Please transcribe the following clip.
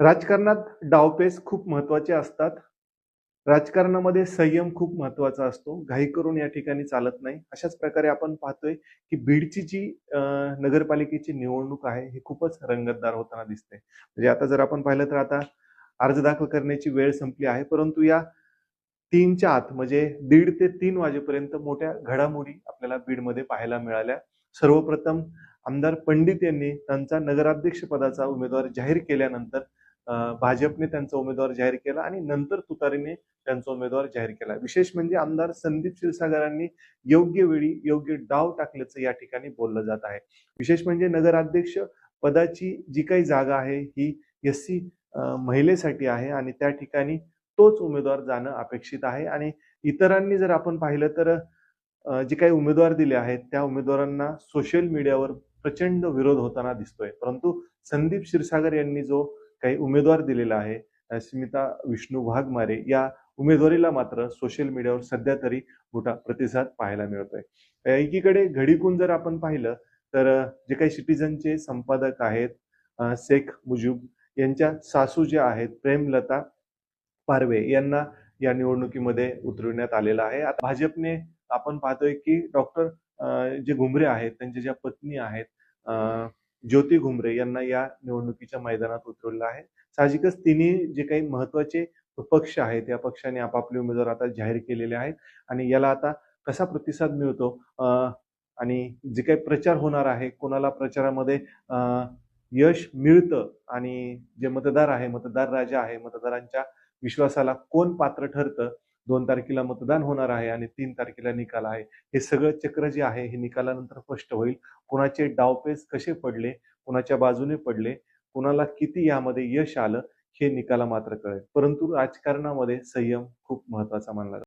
राजकारणात डावपेच खूप महत्त्वाचे असतात. राजकारणामध्ये संयम खूप महत्त्वाचा असतो. घाई करून या ठिकाणी चालत नाही. अशाच प्रकारे आपण पाहतोय की बीडची जी नगरपालिकेची निवडणूक आहे ही खूपच रंगतदार होताना दिसते. म्हणजे आता जर आपण पाहिलं तर आता अर्ज दाखल करण्याची वेळ संपली आहे. परंतु या तीनच्या आत म्हणजे दीड ते तीन वाजेपर्यंत मोठ्या घडामोडी आपल्याला बीडमध्ये पाहायला मिळाल्या. सर्वप्रथम आमदार पंडित यांनी त्यांचा नगराध्यक्ष पदाचा उमेदवार जाहीर केल्यानंतर भाजपने त्यांचा उमेदवार जाहीर केला आणि नंतर तुतारीने त्यांचा उमेदवार जाहीर केला. विशेष म्हणजे आमदार संदीप क्षीरसागरांनी योग्य वेळी योग्य डाव टाकल्याचं या ठिकाणी बोललं जात आहे. विशेष म्हणजे नगराध्यक्ष पदाची जी काही जागा आहे ही एस सी महिलेसाठी आहे आणि त्या ठिकाणी तोच उमेदवार जाणं अपेक्षित आहे. आणि इतरांनी जर आपण पाहिलं तर जे काही उमेदवार दिले आहेत त्या उमेदवारांना सोशल मीडियावर प्रचंड विरोध होताना दिसतोय. परंतु संदीप क्षीरसागर यांनी जो काही उमेदवार दिलेला आहे स्मिता विष्णू वाघमारे. या उमेदवारीला मात्र सोशल मीडियावर सध्या तरी मोठा प्रतिसाद पाहायला मिळतोय. एकीकडे घडीकून जर आपण पाहिलं तर जे काही सिटीजनचे संपादक आहेत शेख मुजीब यांच्या सासू ज्या आहेत प्रेमलता पारवे यांना या निवडणुकीमध्ये उतरविण्यात आलेलं आहे. आता भाजपने आपण पाहतोय की डॉक्टर जे घुमरे आहेत त्यांच्या ज्या पत्नी आहेत अं, ज्योती घुमरे यांना या निवडणुकीच्या मैदानात उतरवलं आहे. साहजिकच तिन्ही जे काही महत्त्वाचे पक्ष आहेत या पक्षाने आपापले उमेदवार आता जाहीर केलेले आहेत आणि याला आता कसा प्रतिसाद मिळतो? आणि जे काही प्रचार होणार आहे कोणाला प्रचारामध्ये यश मिळतं आणि जे मतदार आहे मतदार राजा आहे मतदारांच्या विश्वासाला कोण पात्र ठरतं? दोन तारखेला मतदान होणार आहे आणि तीन तारखेला निकाल आहे. हे सगळं चक्र जे आहे हे निकालानंतर स्पष्ट होईल. कोणाचे डावपेच कसे पडले कोणाच्या बाजूने पडले कोणाला किती यामध्ये यश आलं हे निकाला मात्र कळेल. परंतु राजकारणामध्ये संयम खूप महत्त्वाचा मानला जातो.